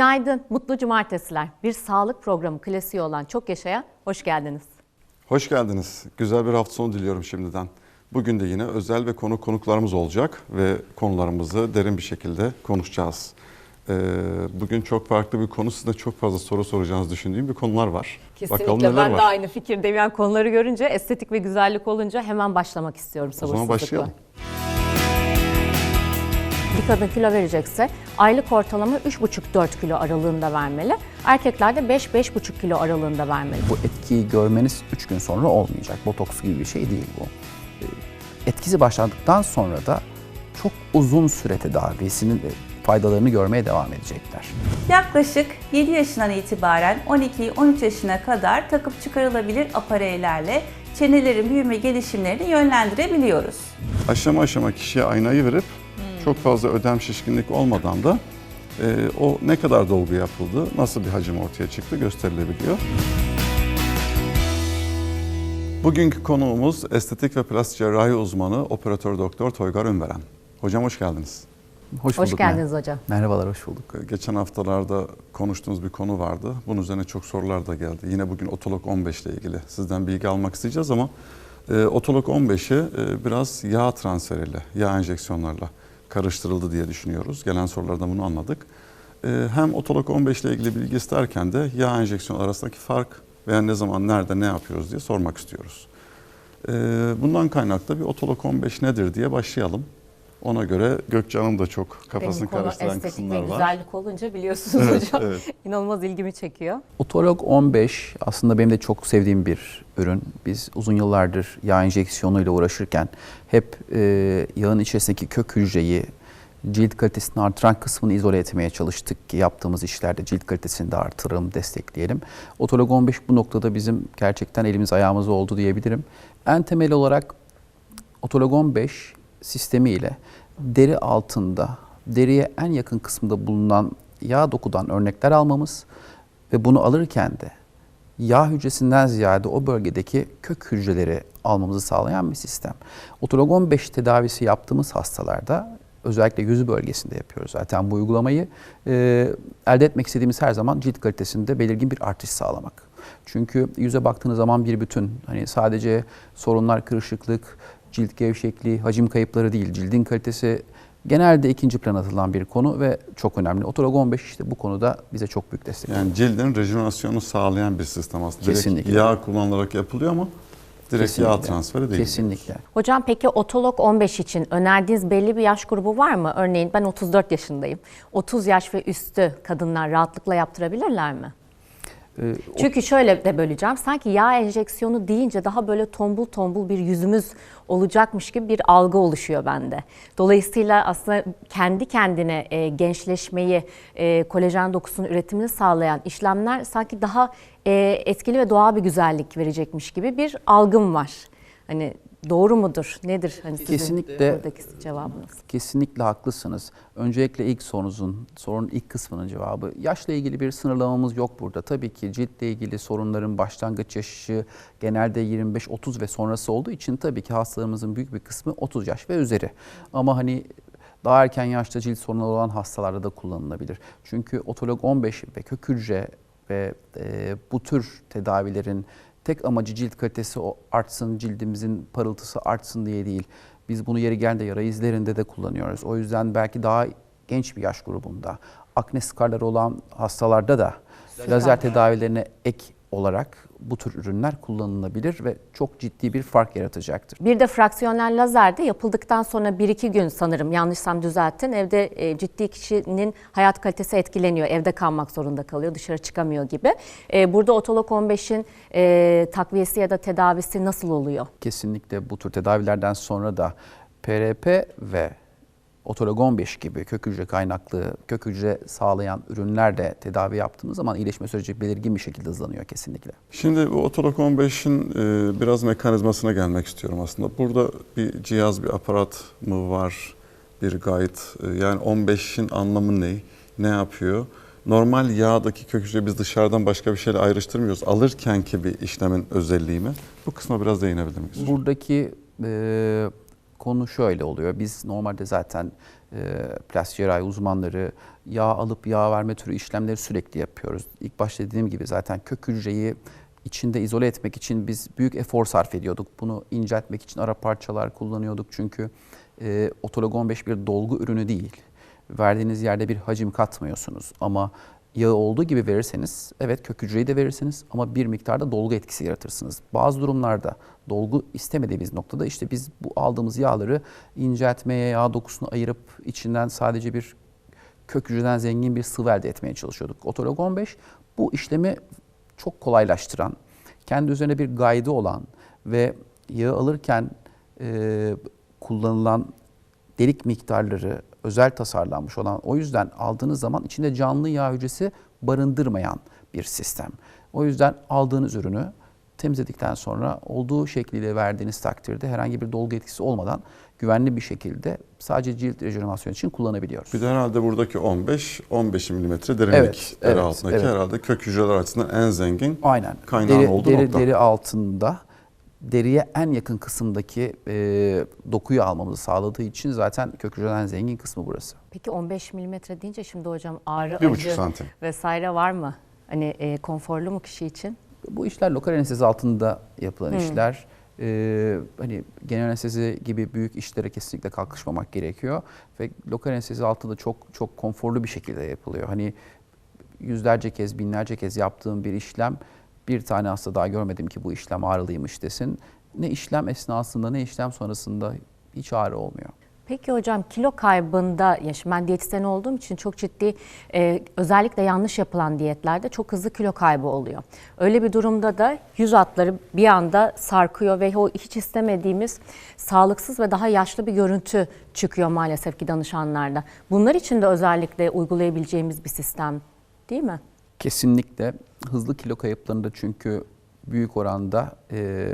Günaydın, mutlu cumartesiler. Bir sağlık programı klasiği olan Çok Yaşaya hoş geldiniz. Hoş geldiniz. Güzel bir hafta sonu diliyorum şimdiden. Bugün de yine özel ve konu konuklarımız olacak ve konularımızı derin bir şekilde konuşacağız. Ee, bugün çok farklı bir konu, size çok fazla soru soracağınızı düşündüğüm bir konular var. Kesinlikle Bakalım neler ben var. de aynı fikirdeyim. Yani konuları görünce estetik ve güzellik olunca hemen başlamak istiyorum O sabırsızlıkla. zaman başlayalım. Bir kadın kilo verecekse aylık ortalama 3,5-4 kilo aralığında vermeli. Erkeklerde 5-5,5 kilo aralığında vermeli. Bu etkiyi görmeniz 3 gün sonra olmayacak. Botoks gibi bir şey değil bu. Ee, Etkisi başladıktan sonra da çok uzun süre tedavisinin de faydalarını görmeye devam edecekler. Yaklaşık 7 yaşından itibaren 12-13 yaşına kadar takıp çıkarılabilir apareylerle çenelerin büyüme gelişimlerini yönlendirebiliyoruz. Aşama aşama kişiye aynayı verip çok fazla ödem şişkinlik olmadan da e, o ne kadar dolgu yapıldı, nasıl bir hacim ortaya çıktı gösterilebiliyor. Bugünkü konuğumuz estetik ve plastik cerrahi uzmanı operatör doktor Toygar Ünveren. Hocam hoş geldiniz. Hoş bulduk. geldiniz hocam. Merhabalar, hoş bulduk. Geçen haftalarda konuştuğumuz bir konu vardı. Bunun üzerine çok sorular da geldi. Yine bugün Otolog 15 ile ilgili sizden bilgi almak isteyeceğiz ama e, Otolog 15'i e, biraz yağ transferiyle, yağ enjeksiyonlarla karıştırıldı diye düşünüyoruz. Gelen sorulardan bunu anladık. E, hem Otolog 15 ile ilgili bilgi isterken de yağ enjeksiyon arasındaki fark veya ne zaman, nerede, ne yapıyoruz diye sormak istiyoruz. E, bundan kaynaklı bir Otolog 15 nedir diye başlayalım. Ona göre Gökçe Hanım da çok kafasını Benim karıştıran kısımlar var. güzellik olunca biliyorsunuz Evet, hocam. evet. İnanılmaz ilgimi çekiyor. Otolog 15 aslında benim de çok sevdiğim bir ürün. Biz uzun yıllardır yağ enjeksiyonuyla uğraşırken hep e, yağın içerisindeki kök hücreyi cilt kalitesini artıran kısmını izole etmeye çalıştık ki yaptığımız işlerde cilt kalitesini de artıralım, destekleyelim. Otolog 15 bu noktada bizim gerçekten elimiz ayağımız oldu diyebilirim. En temel olarak Otolog 15 sistemi ile deri altında, deriye en yakın kısmında bulunan yağ dokudan örnekler almamız ve bunu alırken de yağ hücresinden ziyade o bölgedeki kök hücreleri almamızı sağlayan bir sistem. Otolog 15 tedavisi yaptığımız hastalarda özellikle yüzü bölgesinde yapıyoruz zaten bu uygulamayı. Ee, elde etmek istediğimiz her zaman cilt kalitesinde belirgin bir artış sağlamak. Çünkü yüze baktığınız zaman bir bütün. Hani sadece sorunlar, kırışıklık, cilt gevşekliği, hacim kayıpları değil. Cildin kalitesi genelde ikinci plana atılan bir konu ve çok önemli. Otolog 15 işte bu konuda bize çok büyük destek. Yani cildin rejenerasyonu sağlayan bir sistem aslında. Direkt Kesinlikle. yağ kullanılarak yapılıyor ama direkt yağ transferi değil. Kesinlikle. Hocam peki otolog 15 için önerdiğiniz belli bir yaş grubu var mı? Örneğin ben 34 yaşındayım. 30 yaş ve üstü kadınlar rahatlıkla yaptırabilirler mi? Ee, Çünkü şöyle de böleceğim. Sanki yağ enjeksiyonu deyince daha böyle tombul tombul bir yüzümüz olacakmış gibi bir algı oluşuyor bende. Dolayısıyla aslında kendi kendine e, gençleşmeyi, e, kolajen dokusunun üretimini sağlayan işlemler sanki daha e, etkili ve doğal bir güzellik verecekmiş gibi bir algım var. Hani doğru mudur? Nedir? Hani sizin Kesinlikle. buradaki cevabınız. Kesinlikle haklısınız. Öncelikle ilk sorunuzun, sorunun ilk kısmının cevabı. Yaşla ilgili bir sınırlamamız yok burada. Tabii ki ciltle ilgili sorunların başlangıç yaşı genelde 25-30 ve sonrası olduğu için tabii ki hastalarımızın büyük bir kısmı 30 yaş ve üzeri. Ama hani daha erken yaşta cilt sorunları olan hastalarda da kullanılabilir. Çünkü otolog 15 ve kök hücre ve e, bu tür tedavilerin tek amacı cilt kalitesi o artsın, cildimizin parıltısı artsın diye değil. Biz bunu yeri geldiğinde yara izlerinde de kullanıyoruz. O yüzden belki daha genç bir yaş grubunda, akne skarları olan hastalarda da lazer tedavilerine ek olarak bu tür ürünler kullanılabilir ve çok ciddi bir fark yaratacaktır. Bir de fraksiyonel lazer de yapıldıktan sonra 1-2 gün sanırım yanlışsam düzelttin. Evde e, ciddi kişinin hayat kalitesi etkileniyor. Evde kalmak zorunda kalıyor, dışarı çıkamıyor gibi. E, burada Otolog 15'in e, takviyesi ya da tedavisi nasıl oluyor? Kesinlikle bu tür tedavilerden sonra da PRP ve Otolog 15 gibi kök hücre kaynaklı, kök hücre sağlayan ürünlerle tedavi yaptığımız zaman iyileşme süreci belirgin bir şekilde hızlanıyor kesinlikle. Şimdi bu Otolog 15'in e, biraz mekanizmasına gelmek istiyorum aslında. Burada bir cihaz, bir aparat mı var, bir guide? E, yani 15'in anlamı ne? Ne yapıyor? Normal yağdaki kök hücre biz dışarıdan başka bir şeyle ayrıştırmıyoruz. Alırkenki bir işlemin özelliği mi? Bu kısma biraz değinebilir miyiz? Buradaki e, konu şöyle oluyor. Biz normalde zaten e, plastik cerrahi uzmanları yağ alıp yağ verme türü işlemleri sürekli yapıyoruz. İlk başta dediğim gibi zaten kök hücreyi içinde izole etmek için biz büyük efor sarf ediyorduk. Bunu inceltmek için ara parçalar kullanıyorduk çünkü e, otolog 15 bir dolgu ürünü değil. Verdiğiniz yerde bir hacim katmıyorsunuz ama yağı olduğu gibi verirseniz evet kök hücreyi de verirsiniz ama bir miktarda dolgu etkisi yaratırsınız. Bazı durumlarda dolgu istemediğimiz noktada işte biz bu aldığımız yağları inceltmeye, yağ dokusunu ayırıp içinden sadece bir kök hücreden zengin bir sıvı elde etmeye çalışıyorduk. Otolog 15 bu işlemi çok kolaylaştıran, kendi üzerine bir gaydı olan ve yağı alırken e, kullanılan delik miktarları özel tasarlanmış olan o yüzden aldığınız zaman içinde canlı yağ hücresi barındırmayan bir sistem. O yüzden aldığınız ürünü temizledikten sonra olduğu şekliyle verdiğiniz takdirde herhangi bir dolgu etkisi olmadan güvenli bir şekilde sadece cilt rejenerasyonu için kullanabiliyoruz. Bir de herhalde buradaki 15, 15 milimetre derinlik Evet, deri evet, altındaki evet. herhalde kök hücreler açısından en zengin Aynen. kaynağın deri, olduğu deri, nokta. deri altında deriye en yakın kısımdaki e, dokuyu almamızı sağladığı için zaten kök hücreden zengin kısmı burası. Peki 15 milimetre deyince şimdi hocam ağrı, Bir acı santim. vesaire var mı? Hani e, konforlu mu kişi için? Bu işler lokal anestezi altında yapılan işler. Ee, hani genel anestezi gibi büyük işlere kesinlikle kalkışmamak gerekiyor ve lokal anestezi altında çok çok konforlu bir şekilde yapılıyor. Hani yüzlerce kez, binlerce kez yaptığım bir işlem bir tane hasta daha görmedim ki bu işlem ağrılıymış desin. Ne işlem esnasında ne işlem sonrasında hiç ağrı olmuyor. Peki hocam kilo kaybında, ya şimdi ben diyetisyen olduğum için çok ciddi e, özellikle yanlış yapılan diyetlerde çok hızlı kilo kaybı oluyor. Öyle bir durumda da yüz hatları bir anda sarkıyor ve o hiç istemediğimiz sağlıksız ve daha yaşlı bir görüntü çıkıyor maalesef ki danışanlarda. Bunlar için de özellikle uygulayabileceğimiz bir sistem değil mi? Kesinlikle hızlı kilo kayıplarında çünkü büyük oranda e,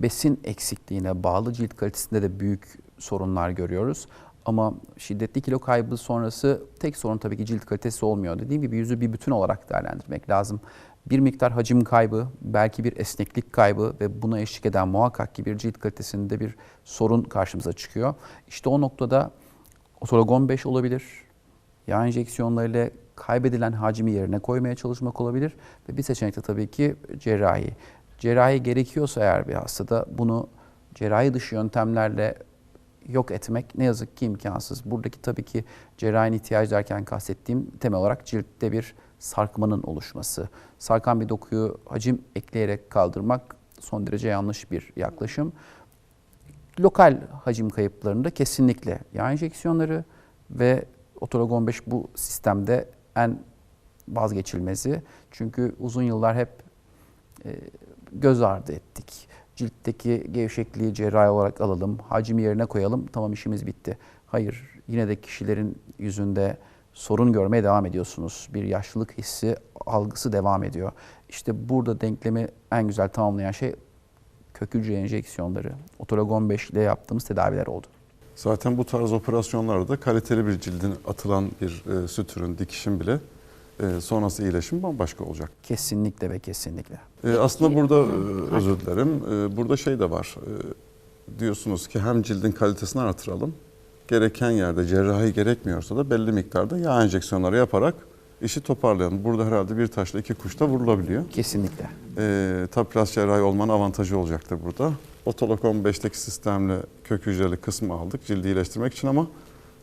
besin eksikliğine bağlı cilt kalitesinde de büyük sorunlar görüyoruz. Ama şiddetli kilo kaybı sonrası tek sorun tabii ki cilt kalitesi olmuyor. Dediğim gibi yüzü bir bütün olarak değerlendirmek lazım. Bir miktar hacim kaybı, belki bir esneklik kaybı ve buna eşlik eden muhakkak ki bir cilt kalitesinde bir sorun karşımıza çıkıyor. İşte o noktada otolog 15 olabilir, yağ enjeksiyonlarıyla kaybedilen hacmi yerine koymaya çalışmak olabilir ve bir seçenek de tabii ki cerrahi. Cerrahi gerekiyorsa eğer bir hastada bunu cerrahi dışı yöntemlerle yok etmek ne yazık ki imkansız. Buradaki tabii ki cerrahi ihtiyaç derken kastettiğim temel olarak ciltte bir sarkmanın oluşması. Sarkan bir dokuyu hacim ekleyerek kaldırmak son derece yanlış bir yaklaşım. Lokal hacim kayıplarında kesinlikle yağ enjeksiyonları ve otolog 15 bu sistemde en vazgeçilmezi. Çünkü uzun yıllar hep e, göz ardı ettik. Ciltteki gevşekliği cerrahi olarak alalım, hacim yerine koyalım, tamam işimiz bitti. Hayır, yine de kişilerin yüzünde sorun görmeye devam ediyorsunuz. Bir yaşlılık hissi, algısı devam ediyor. İşte burada denklemi en güzel tamamlayan şey kök enjeksiyonları. Otolog 15 ile yaptığımız tedaviler oldu. Zaten bu tarz operasyonlarda kaliteli bir cildin atılan bir e, sütürün, dikişin bile e, sonrası iyileşim bambaşka olacak. Kesinlikle ve kesinlikle. E, aslında burada e, özür dilerim. E, burada şey de var. E, diyorsunuz ki hem cildin kalitesini artıralım. Gereken yerde cerrahi gerekmiyorsa da belli miktarda yağ enjeksiyonları yaparak işi toparlayalım. Burada herhalde bir taşla iki kuşta vurulabiliyor. Kesinlikle. E, tabi cerrahi olmanın avantajı olacaktır burada. Otolog 15'teki sistemle kök hücreli kısmı aldık cildi iyileştirmek için ama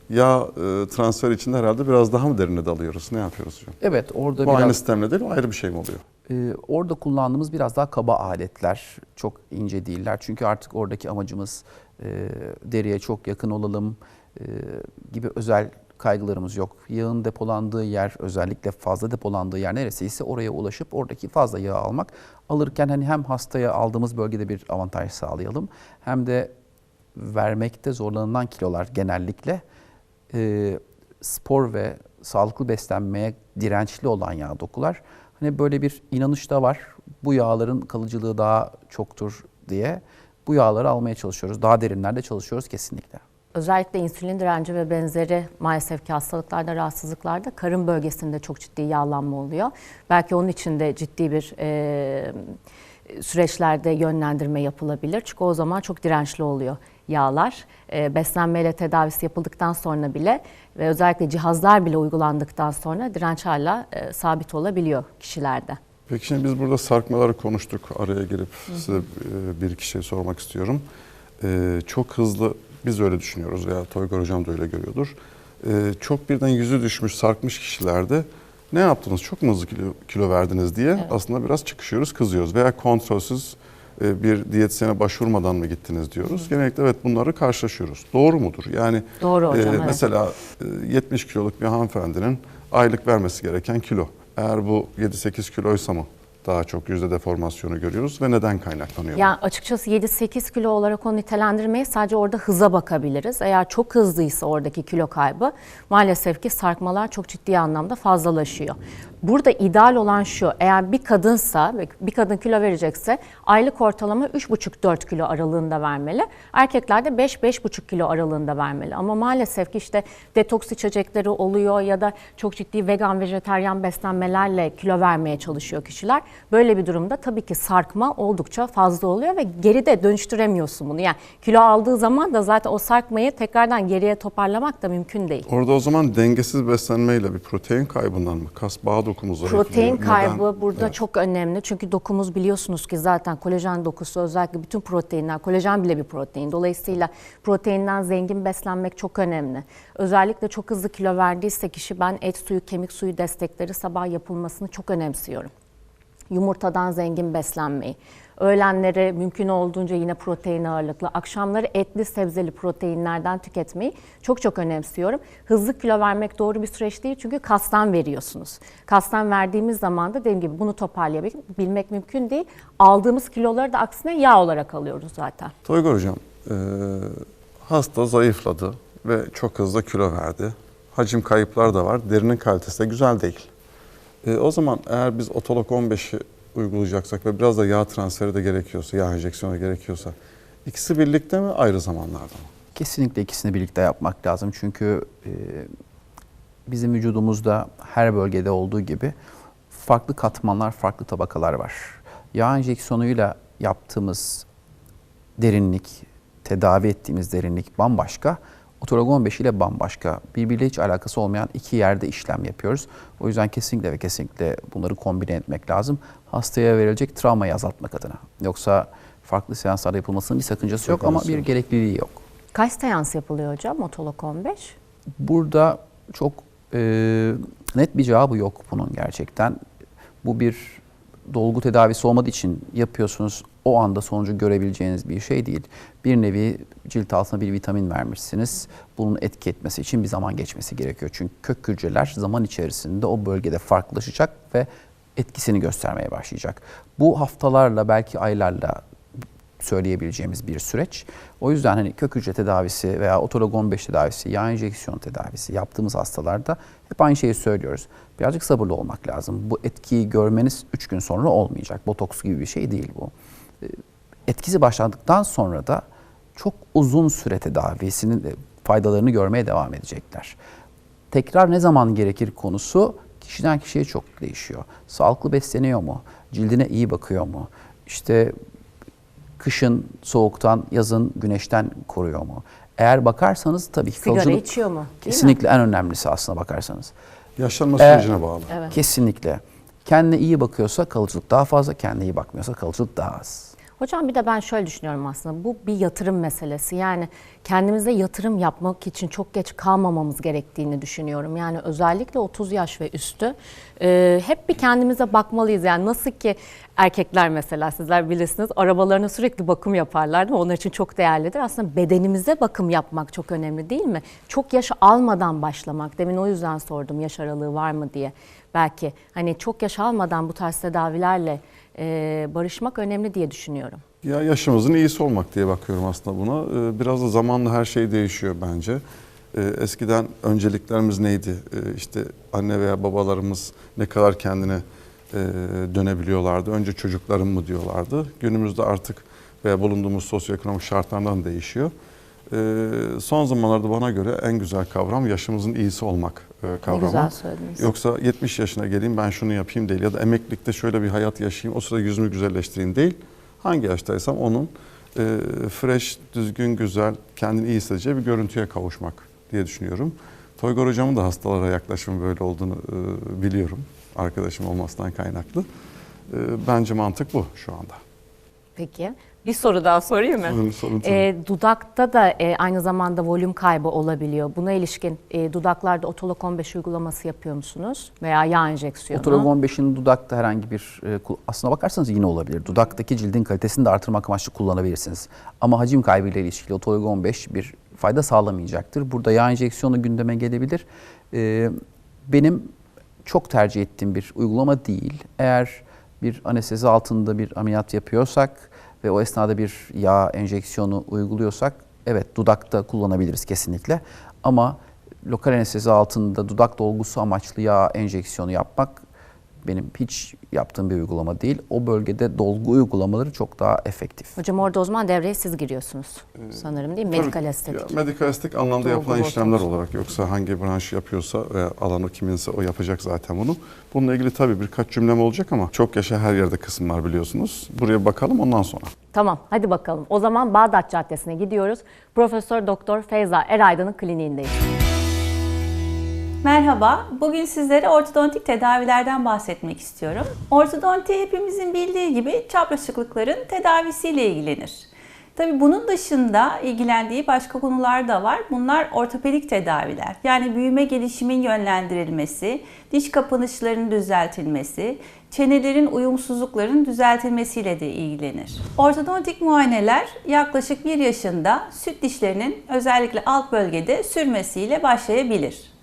yağ e, transfer için de herhalde biraz daha mı derine dalıyoruz? Ne yapıyoruz hocam? Evet orada Bu aynı biraz sistemle değil, o ayrı bir şey mi oluyor? Ee, orada kullandığımız biraz daha kaba aletler, çok ince değiller. Çünkü artık oradaki amacımız e, deriye çok yakın olalım e, gibi özel kaygılarımız yok. Yağın depolandığı yer, özellikle fazla depolandığı yer neresiyse oraya ulaşıp oradaki fazla yağı almak. Alırken hani hem hastaya aldığımız bölgede bir avantaj sağlayalım hem de vermekte zorlanılan kilolar genellikle e, spor ve sağlıklı beslenmeye dirençli olan yağ dokular. Hani böyle bir inanış da var. Bu yağların kalıcılığı daha çoktur diye bu yağları almaya çalışıyoruz. Daha derinlerde çalışıyoruz kesinlikle. Özellikle insülin direnci ve benzeri maalesef ki hastalıklarda, rahatsızlıklarda karın bölgesinde çok ciddi yağlanma oluyor. Belki onun için de ciddi bir e, süreçlerde yönlendirme yapılabilir. Çünkü o zaman çok dirençli oluyor. Yağlar. E, beslenmeyle tedavisi yapıldıktan sonra bile ve özellikle cihazlar bile uygulandıktan sonra direnç hala e, sabit olabiliyor kişilerde. Peki şimdi biz burada sarkmaları konuştuk. Araya girip size e, bir iki şey sormak istiyorum. E, çok hızlı, biz öyle düşünüyoruz veya Toygar Hocam da öyle görüyordur. E, çok birden yüzü düşmüş, sarkmış kişilerde ne yaptınız, çok mu hızlı kilo, kilo verdiniz diye aslında biraz çıkışıyoruz, kızıyoruz. Veya kontrolsüz bir diyetisyene başvurmadan mı gittiniz diyoruz. Genellikle evet bunları karşılaşıyoruz. Doğru mudur? Yani Doğru hocam, evet. mesela e, 70 kiloluk bir hanımefendinin aylık vermesi gereken kilo. Eğer bu 7-8 kiloysa mı daha çok yüzde deformasyonu görüyoruz ve neden kaynaklanıyor? Yani açıkçası 7-8 kilo olarak onu nitelendirmeyi sadece orada hıza bakabiliriz. Eğer çok hızlıysa oradaki kilo kaybı maalesef ki sarkmalar çok ciddi anlamda fazlalaşıyor. Burada ideal olan şu, eğer bir kadınsa, bir kadın kilo verecekse aylık ortalama 3,5-4 kilo aralığında vermeli. Erkeklerde 5-5,5 kilo aralığında vermeli. Ama maalesef ki işte detoks içecekleri oluyor ya da çok ciddi vegan, vejeteryan beslenmelerle kilo vermeye çalışıyor kişiler. Böyle bir durumda tabii ki sarkma oldukça fazla oluyor ve geride dönüştüremiyorsun bunu. Yani kilo aldığı zaman da zaten o sarkmayı tekrardan geriye toparlamak da mümkün değil. Orada o zaman dengesiz beslenmeyle bir protein kaybından mı? Kas bağ dokumu zayıflıyor. Protein Neden? kaybı burada Evet. çok önemli. Çünkü dokumuz biliyorsunuz ki zaten kolajen dokusu özellikle bütün proteinler, kolajen bile bir protein. Dolayısıyla proteinden zengin beslenmek çok önemli. Özellikle çok hızlı kilo verdiyse kişi ben et suyu, kemik suyu destekleri sabah yapılmasını çok önemsiyorum. Yumurtadan zengin beslenmeyi. Öğlenleri mümkün olduğunca yine protein ağırlıklı, akşamları etli sebzeli proteinlerden tüketmeyi çok çok önemsiyorum. Hızlı kilo vermek doğru bir süreç değil çünkü kastan veriyorsunuz. Kastan verdiğimiz zaman da dediğim gibi bunu toparlayabilmek mümkün değil. Aldığımız kiloları da aksine yağ olarak alıyoruz zaten. Toygar Hocam, e, hasta zayıfladı ve çok hızlı kilo verdi. Hacim kayıplar da var. Derinin kalitesi de güzel değil. E, o zaman eğer biz otolog 15'i uygulayacaksak ve biraz da yağ transferi de gerekiyorsa, yağ enjeksiyonu gerekiyorsa ikisi birlikte mi ayrı zamanlarda mı? Kesinlikle ikisini birlikte yapmak lazım. Çünkü e, bizim vücudumuzda her bölgede olduğu gibi farklı katmanlar, farklı tabakalar var. Yağ enjeksiyonuyla yaptığımız derinlik, tedavi ettiğimiz derinlik bambaşka. Otolog 15 ile bambaşka. Birbiriyle hiç alakası olmayan iki yerde işlem yapıyoruz. O yüzden kesinlikle ve kesinlikle bunları kombine etmek lazım. Hastaya verilecek travmayı azaltmak adına. Yoksa farklı seanslarda yapılmasının bir sakıncası yok ama bir gerekliliği yok. Kaç seans yapılıyor hocam Otolog 15? Burada çok e, net bir cevabı yok bunun gerçekten. Bu bir dolgu tedavisi olmadığı için yapıyorsunuz. O anda sonucu görebileceğiniz bir şey değil. Bir nevi cilt altına bir vitamin vermişsiniz. Bunun etki etmesi için bir zaman geçmesi gerekiyor. Çünkü kök hücreler zaman içerisinde o bölgede farklılaşacak ve etkisini göstermeye başlayacak. Bu haftalarla belki aylarla söyleyebileceğimiz bir süreç. O yüzden hani kök hücre tedavisi veya otolog 15 tedavisi, yağ enjeksiyon tedavisi yaptığımız hastalarda hep aynı şeyi söylüyoruz. Birazcık sabırlı olmak lazım. Bu etkiyi görmeniz 3 gün sonra olmayacak. Botoks gibi bir şey değil bu. Ee, Etkisi başladıktan sonra da çok uzun süre tedavisinin de faydalarını görmeye devam edecekler. Tekrar ne zaman gerekir konusu kişiden kişiye çok değişiyor. Sağlıklı besleniyor mu? Cildine iyi bakıyor mu? İşte kışın soğuktan, yazın güneşten koruyor mu? Eğer bakarsanız tabii ki Sigara kalıcılık içiyor mu? Değil mi? kesinlikle en önemlisi aslına bakarsanız. Yaşlanma Eğer- sürecine bağlı. Evet. Kesinlikle. Kendine iyi bakıyorsa kalıcılık daha fazla, kendine iyi bakmıyorsa kalıcılık daha az. Hocam bir de ben şöyle düşünüyorum aslında bu bir yatırım meselesi. Yani kendimize yatırım yapmak için çok geç kalmamamız gerektiğini düşünüyorum. Yani özellikle 30 yaş ve üstü e, hep bir kendimize bakmalıyız. Yani nasıl ki erkekler mesela sizler bilirsiniz arabalarına sürekli bakım yaparlar değil mi? Onlar için çok değerlidir. Aslında bedenimize bakım yapmak çok önemli değil mi? Çok yaş almadan başlamak. Demin o yüzden sordum yaş aralığı var mı diye. Belki hani çok yaş almadan bu tarz tedavilerle e, barışmak önemli diye düşünüyorum. Ya yaşımızın iyisi olmak diye bakıyorum aslında buna. Ee, Biraz da zamanla her şey değişiyor bence. Ee, Eskiden önceliklerimiz neydi? Ee, İşte anne veya babalarımız ne kadar kendine e, dönebiliyorlardı. Önce çocuklarım mı diyorlardı. Günümüzde artık veya bulunduğumuz sosyoekonomik şartlardan değişiyor. Son zamanlarda bana göre en güzel kavram yaşımızın iyisi olmak e, kavramı. güzel söylediniz. Yoksa 70 yaşına geleyim ben şunu yapayım değil ya da emeklilikte şöyle bir hayat yaşayayım o sırada yüzümü güzelleştireyim değil. Hangi yaştaysam onun e, fresh, düzgün, güzel, kendini iyi hissedeceği bir görüntüye kavuşmak diye düşünüyorum. Toygar hocamın da hastalara yaklaşımı böyle olduğunu e, biliyorum. Arkadaşım olmasından kaynaklı. E, bence mantık bu şu anda. Peki. Bir soru daha sorayım mı? Sorun- sorun tabii. Ee, dudakta da e, aynı zamanda volüm kaybı olabiliyor. Buna ilişkin e, dudaklarda otolog 15 uygulaması yapıyor musunuz? Veya yağ enjeksiyonu? Otolog 15'in dudakta herhangi bir e, aslına bakarsanız yine olabilir. Dudaktaki cildin kalitesini de artırmak amaçlı kullanabilirsiniz. Ama hacim kaybıyla ilişkili otolog 15 bir fayda sağlamayacaktır. Burada yağ enjeksiyonu gündeme gelebilir. E, benim çok tercih ettiğim bir uygulama değil. Eğer bir anestezi altında bir ameliyat yapıyorsak ve o esnada bir yağ enjeksiyonu uyguluyorsak evet dudakta kullanabiliriz kesinlikle. Ama lokal anestezi altında dudak dolgusu amaçlı yağ enjeksiyonu yapmak benim hiç yaptığım bir uygulama değil. O bölgede dolgu uygulamaları çok daha efektif. Hocam orada o zaman devreye siz giriyorsunuz sanırım değil mi? Medikal estetik. ya, medikal estetik anlamda Dolgu, yapılan botoks. işlemler olarak yoksa hangi branş yapıyorsa ve alanı kiminse o yapacak zaten bunu. Bununla ilgili tabii birkaç cümlem olacak ama çok yaşa her yerde kısım var biliyorsunuz. Buraya bakalım ondan sonra. Tamam hadi bakalım. O zaman Bağdat Caddesi'ne gidiyoruz. Profesör Doktor Feyza Eraydın'ın kliniğindeyiz. Merhaba, bugün sizlere ortodontik tedavilerden bahsetmek istiyorum. Ortodonti hepimizin bildiği gibi çapraşıklıkların tedavisiyle ilgilenir. Tabi bunun dışında ilgilendiği başka konular da var. Bunlar ortopedik tedaviler. Yani büyüme gelişimin yönlendirilmesi, diş kapanışlarının düzeltilmesi, çenelerin uyumsuzluklarının düzeltilmesiyle de ilgilenir. Ortodontik muayeneler yaklaşık 1 yaşında süt dişlerinin özellikle alt bölgede sürmesiyle başlayabilir.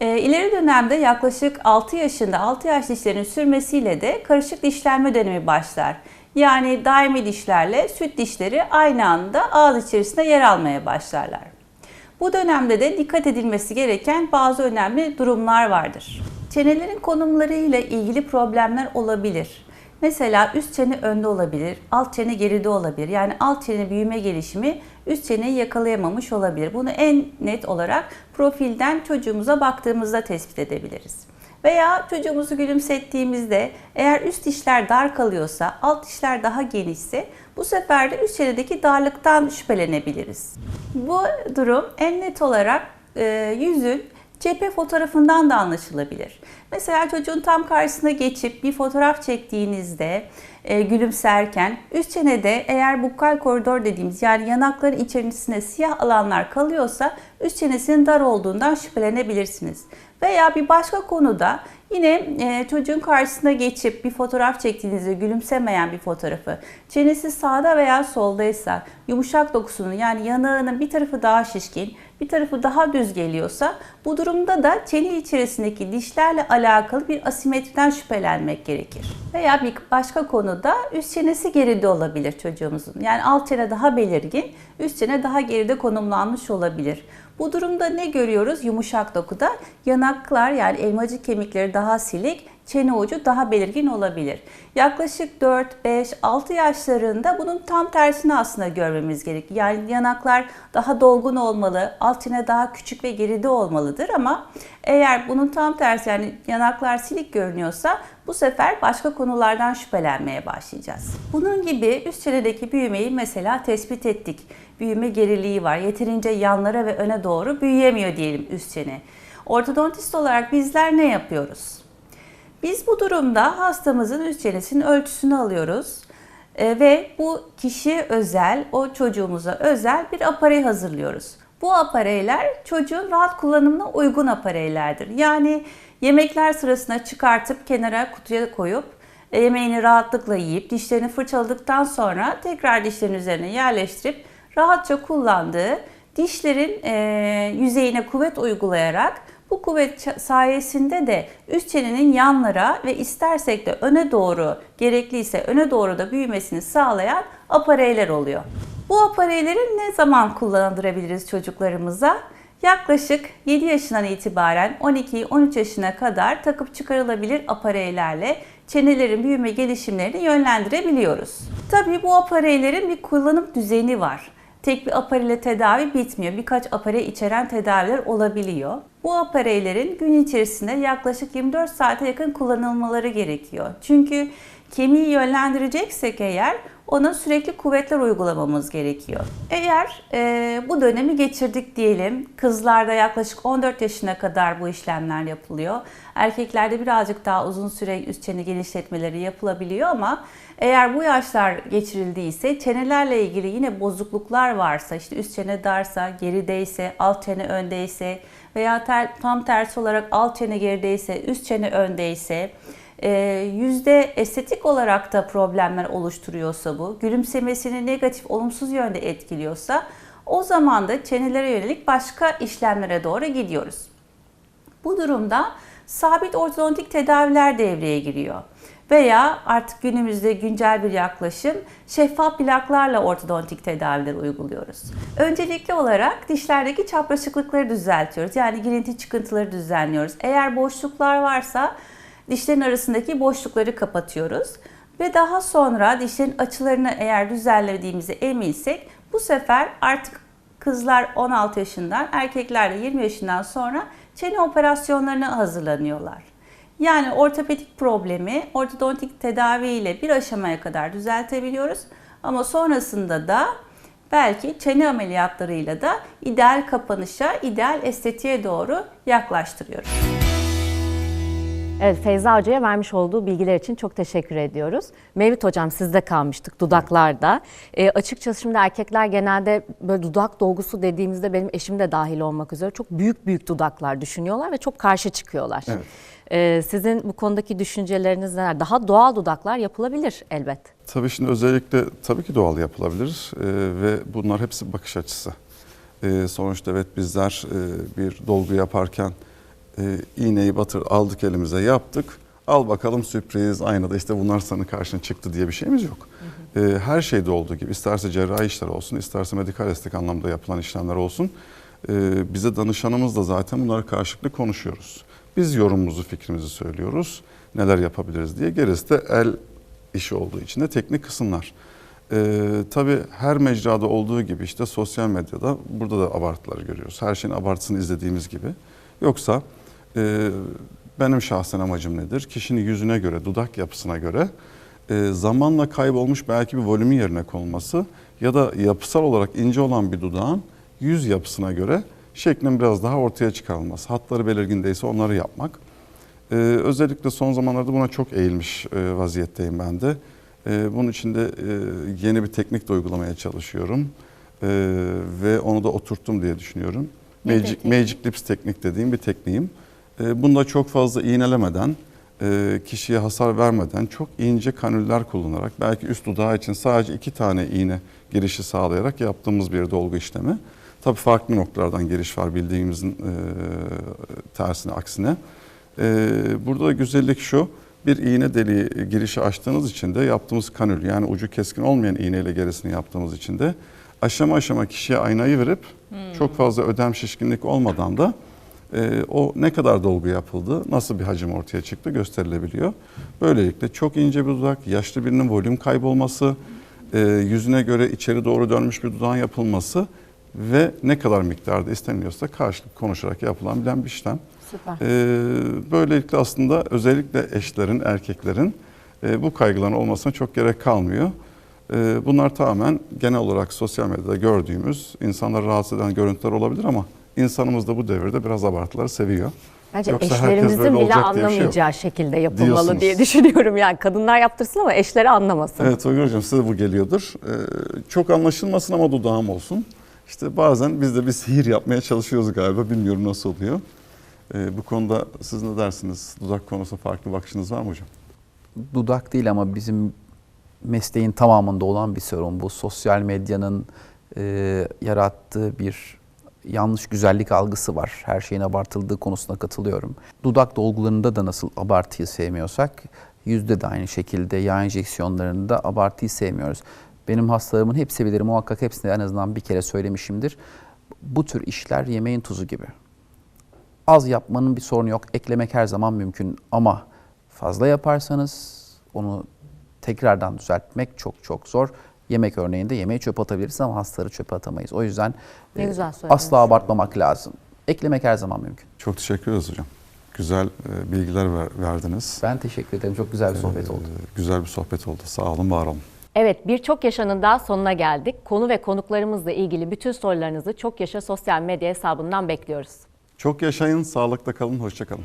E, ileri dönemde yaklaşık 6 yaşında 6 yaş dişlerin sürmesiyle de karışık dişlenme dönemi başlar. Yani daimi dişlerle süt dişleri aynı anda ağız içerisinde yer almaya başlarlar. Bu dönemde de dikkat edilmesi gereken bazı önemli durumlar vardır. Çenelerin konumları ile ilgili problemler olabilir. Mesela üst çene önde olabilir, alt çene geride olabilir. Yani alt çene büyüme gelişimi üst çeneyi yakalayamamış olabilir. Bunu en net olarak profilden çocuğumuza baktığımızda tespit edebiliriz. Veya çocuğumuzu gülümsettiğimizde eğer üst dişler dar kalıyorsa, alt dişler daha genişse bu sefer de üst çenedeki darlıktan şüphelenebiliriz. Bu durum en net olarak e, yüzün cephe fotoğrafından da anlaşılabilir. Mesela çocuğun tam karşısına geçip bir fotoğraf çektiğinizde e, gülümserken üst çenede eğer bukal koridor dediğimiz yani yanakların içerisinde siyah alanlar kalıyorsa üst çenesinin dar olduğundan şüphelenebilirsiniz. Veya bir başka konuda yine e, çocuğun karşısına geçip bir fotoğraf çektiğinizde gülümsemeyen bir fotoğrafı, çenesi sağda veya soldaysa, yumuşak dokusunun yani yanağının bir tarafı daha şişkin, bir tarafı daha düz geliyorsa bu durumda da çene içerisindeki dişlerle alakalı bir asimetriden şüphelenmek gerekir. Veya bir başka konuda üst çenesi geride olabilir çocuğumuzun. Yani alt çene daha belirgin, üst çene daha geride konumlanmış olabilir. Bu durumda ne görüyoruz? Yumuşak dokuda yanaklar yani elmacık kemikleri daha silik, çene ucu daha belirgin olabilir. Yaklaşık 4, 5, 6 yaşlarında bunun tam tersini aslında görmemiz gerekir. Yani yanaklar daha dolgun olmalı, alt çene daha küçük ve geride olmalıdır ama eğer bunun tam tersi yani yanaklar silik görünüyorsa bu sefer başka konulardan şüphelenmeye başlayacağız. Bunun gibi üst çenedeki büyümeyi mesela tespit ettik. Büyüme geriliği var. Yeterince yanlara ve öne doğru büyüyemiyor diyelim üst çene. Ortodontist olarak bizler ne yapıyoruz? Biz bu durumda hastamızın üst çenesinin ölçüsünü alıyoruz E, ve bu kişiye özel, o çocuğumuza özel bir aparey hazırlıyoruz. Bu apareyler çocuğun rahat kullanımına uygun apareylerdir. Yani yemekler sırasında çıkartıp kenara kutuya koyup e, yemeğini rahatlıkla yiyip dişlerini fırçaladıktan sonra tekrar dişlerin üzerine yerleştirip rahatça kullandığı dişlerin e, yüzeyine kuvvet uygulayarak bu kuvvet sayesinde de üst çenenin yanlara ve istersek de öne doğru gerekliyse öne doğru da büyümesini sağlayan apareyler oluyor. Bu apareyleri ne zaman kullandırabiliriz çocuklarımıza? Yaklaşık 7 yaşından itibaren 12-13 yaşına kadar takıp çıkarılabilir apareylerle çenelerin büyüme gelişimlerini yönlendirebiliyoruz. Tabii bu apareylerin bir kullanım düzeni var. Tek bir apareyle tedavi bitmiyor. Birkaç apare içeren tedaviler olabiliyor. Bu apareylerin gün içerisinde yaklaşık 24 saate yakın kullanılmaları gerekiyor. Çünkü kemiği yönlendireceksek eğer ona sürekli kuvvetler uygulamamız gerekiyor. Eğer e, bu dönemi geçirdik diyelim, kızlarda yaklaşık 14 yaşına kadar bu işlemler yapılıyor. Erkeklerde birazcık daha uzun süre üst çene genişletmeleri yapılabiliyor ama eğer bu yaşlar geçirildiyse çenelerle ilgili yine bozukluklar varsa işte üst çene darsa, gerideyse, alt çene öndeyse veya ter, tam tersi olarak alt çene gerideyse, üst çene öndeyse e, yüzde estetik olarak da problemler oluşturuyorsa bu, gülümsemesini negatif, olumsuz yönde etkiliyorsa o zaman da çenelere yönelik başka işlemlere doğru gidiyoruz. Bu durumda sabit ortodontik tedaviler devreye giriyor. Veya artık günümüzde güncel bir yaklaşım şeffaf plaklarla ortodontik tedaviler uyguluyoruz. Öncelikli olarak dişlerdeki çapraşıklıkları düzeltiyoruz. Yani girinti çıkıntıları düzenliyoruz. Eğer boşluklar varsa dişlerin arasındaki boşlukları kapatıyoruz. Ve daha sonra dişlerin açılarını eğer düzenlediğimize eminsek bu sefer artık kızlar 16 yaşından, erkekler de 20 yaşından sonra çene operasyonlarına hazırlanıyorlar. Yani ortopedik problemi ortodontik tedavi ile bir aşamaya kadar düzeltebiliyoruz. Ama sonrasında da belki çene ameliyatlarıyla da ideal kapanışa, ideal estetiğe doğru yaklaştırıyoruz. Evet Feyza Hoca'ya vermiş olduğu bilgiler için çok teşekkür ediyoruz. Mevlüt Hocam sizde kalmıştık dudaklarda. E, açıkçası şimdi erkekler genelde böyle dudak dolgusu dediğimizde benim eşim de dahil olmak üzere çok büyük büyük dudaklar düşünüyorlar ve çok karşı çıkıyorlar. Evet. E, sizin bu konudaki düşünceleriniz neler? Daha doğal dudaklar yapılabilir elbet. Tabii şimdi özellikle tabii ki doğal yapılabilir e, ve bunlar hepsi bakış açısı. E, sonuçta evet bizler e, bir dolgu yaparken e, iğneyi batır aldık elimize yaptık. Al bakalım sürpriz aynada işte bunlar sana karşına çıktı diye bir şeyimiz yok. E, her şeyde olduğu gibi isterse cerrahi işler olsun isterse medikal estetik anlamda yapılan işlemler olsun. e, bize danışanımız da zaten bunlara karşılıklı konuşuyoruz. Biz yorumumuzu fikrimizi söylüyoruz. Neler yapabiliriz diye. Gerisi de el işi olduğu için de teknik kısımlar. Ee, tabii her mecrada olduğu gibi işte sosyal medyada burada da abartıları görüyoruz. Her şeyin abartısını izlediğimiz gibi. Yoksa e, benim şahsen amacım nedir? Kişinin yüzüne göre, dudak yapısına göre e, zamanla kaybolmuş belki bir volümü yerine konulması ya da yapısal olarak ince olan bir dudağın yüz yapısına göre şeklin biraz daha ortaya çıkarılması. Hatları belirgin değilse onları yapmak. Ee, özellikle son zamanlarda buna çok eğilmiş e, vaziyetteyim ben de. Ee, bunun için de e, yeni bir teknik de uygulamaya çalışıyorum. Ee, ve onu da oturttum diye düşünüyorum. Magic? Magic Lips teknik dediğim bir tekniğim. Ee, bunda çok fazla iğnelemeden, e, kişiye hasar vermeden çok ince kanüller kullanarak belki üst dudağı için sadece iki tane iğne girişi sağlayarak yaptığımız bir dolgu işlemi. Tabii farklı noktalardan giriş var bildiğimizin e, tersine aksine. Ee, burada da güzellik şu, bir iğne deliği girişi açtığınız için de yaptığımız kanül yani ucu keskin olmayan iğneyle gerisini yaptığımız için de aşama aşama kişiye aynayı verip çok fazla ödem şişkinlik olmadan da e, o ne kadar dolgu yapıldı, nasıl bir hacim ortaya çıktı gösterilebiliyor. Böylelikle çok ince bir dudak, yaşlı birinin volüm kaybolması, e, yüzüne göre içeri doğru dönmüş bir dudağın yapılması ve ne kadar miktarda isteniyorsa karşılık konuşarak yapılan bir işlem. Süper. Ee, böylelikle aslında özellikle eşlerin, erkeklerin e, bu kaygıların olmasına çok gerek kalmıyor. Ee, bunlar tamamen genel olarak sosyal medyada gördüğümüz insanları rahatsız eden görüntüler olabilir ama insanımız da bu devirde biraz abartıları seviyor. Bence Yoksa eşlerimizin bile şey anlamayacağı şekilde yapılmalı Diyorsunuz. diye düşünüyorum. Yani kadınlar yaptırsın ama eşleri anlamasın. Evet Oygun Hocam size de bu geliyordur. Ee, çok anlaşılmasın ama dudağım olsun. İşte bazen biz de bir sihir yapmaya çalışıyoruz galiba. Bilmiyorum nasıl oluyor. Ee, bu konuda siz ne dersiniz? Dudak konusunda farklı bakışınız var mı hocam? dudak değil ama bizim mesleğin tamamında olan bir sorun. Bu sosyal medyanın e, yarattığı bir yanlış güzellik algısı var. Her şeyin abartıldığı konusuna katılıyorum. Dudak dolgularında da nasıl abartıyı sevmiyorsak yüzde de aynı şekilde yağ enjeksiyonlarında abartıyı sevmiyoruz. Benim hastalarımın hepsi bilir muhakkak hepsine en azından bir kere söylemişimdir. Bu tür işler yemeğin tuzu gibi. Az yapmanın bir sorunu yok. Eklemek her zaman mümkün ama fazla yaparsanız onu tekrardan düzeltmek çok çok zor. Yemek örneğinde yemeği çöpe atabiliriz ama hastaları çöpe atamayız. O yüzden Ne e, güzel asla abartmamak lazım. Eklemek her zaman mümkün. Çok teşekkür ederiz hocam. güzel e, bilgiler ver- verdiniz. Ben teşekkür ederim. Çok güzel bir sohbet oldu. Ee, Güzel bir sohbet oldu. Sağ olun, var olun. Evet, birçok yaşanın daha sonuna geldik. Konu ve konuklarımızla ilgili bütün sorularınızı Çok Yaşa sosyal medya hesabından bekliyoruz. Çok yaşayın, sağlıkla kalın, hoşça kalın.